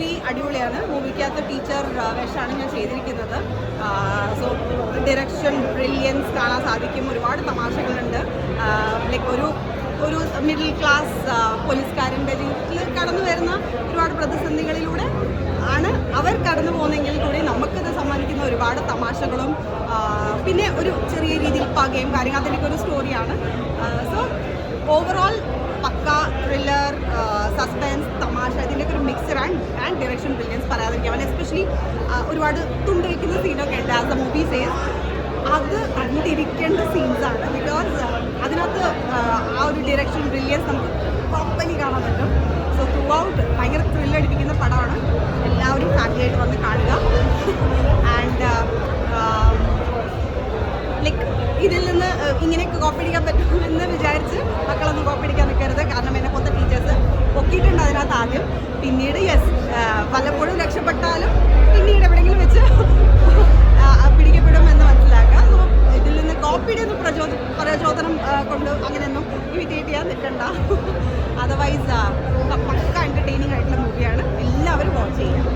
Movie അടിപൊളിയാണ്. മൂവിക്കകത്ത് teacher വേഷമാണ് ഞാൻ ചെയ്തിരിക്കുന്നത്. സോ ഡിറക്ഷൻ ബ്രില്യൻസ് കാണാൻ സാധിക്കും. ഒരുപാട് തമാശകളുണ്ട്. ലൈക്ക് ഒരു ഒരു മിഡിൽ ക്ലാസ് പോലീസുകാരന്റെ ജീവിതത്തിൽ കടന്നു വരുന്ന ഒരുപാട് പ്രതിസന്ധികളിലൂടെ ആണ് അവർ കടന്നു പോകുന്നെങ്കിൽ കൂടി നമുക്കിത് സമ്മാനിക്കുന്ന ഒരുപാട് തമാശകളും പിന്നെ ഒരു ചെറിയ രീതിയിൽ പകയും കാര്യങ്ങൾ അതിന്റെയൊക്കെ ഒരു സ്റ്റോറിയാണ് സോ ഓവറോൾ പക്ക ത്രില്ലർ സസ്പെൻസ് തമാശ അതിന്റെയൊക്കെ ഒരു mixer and and direction brilliance പറയാതിരിക്കാം especially ഒരുപാട് തുണ്ട് വയ്ക്കുന്ന സീനൊക്കെ ഉണ്ട് ആസ് എ മൂവി സേസ് അത് കണ്ടിരിക്കേണ്ട സീൻസാണ് ബിക്കോസ് അതിനകത്ത് ആ, ഒരു ഡയറക്ഷൻ ബ്രില്യൻസ് നമുക്ക് പ്രോപ്പർലി കാണാൻ പറ്റും. സോ ത്രൂ ഔട്ട് ഭയങ്കര ത്രില്ലടിപ്പിക്കുന്ന പടമാണ്. എല്ലാവരും ഫാമിലിയായിട്ട് വന്ന് കാണുക. ആൻഡ് ലൈക്ക് ഇതിൽ നിന്ന് ഇങ്ങനെയൊക്കെ കോപ്പി അടിക്കാൻ പറ്റുമെന്ന് വിചാരിച്ച് പലപ്പോഴും രക്ഷപ്പെട്ടാലും പിന്നീട് എവിടെയെങ്കിലും വെച്ച് പിടിക്കപ്പെടുമെന്ന് മനസ്സിലാക്കാം ഇതിൽ നിന്ന് കോപ്പിയുടെ ഒന്ന് പ്രചോദ പ്രചോദനം കൊണ്ട് അങ്ങനെയൊന്നും ഇമിറ്റേറ്റ് ചെയ്യാൻ നിൽക്കണ്ട അതർവൈസ് പക്ക എന്റർടൈനിങ് ആയിട്ടുള്ള മൂവിയാണ് എല്ലാവരും വാച്ച് ചെയ്യുക.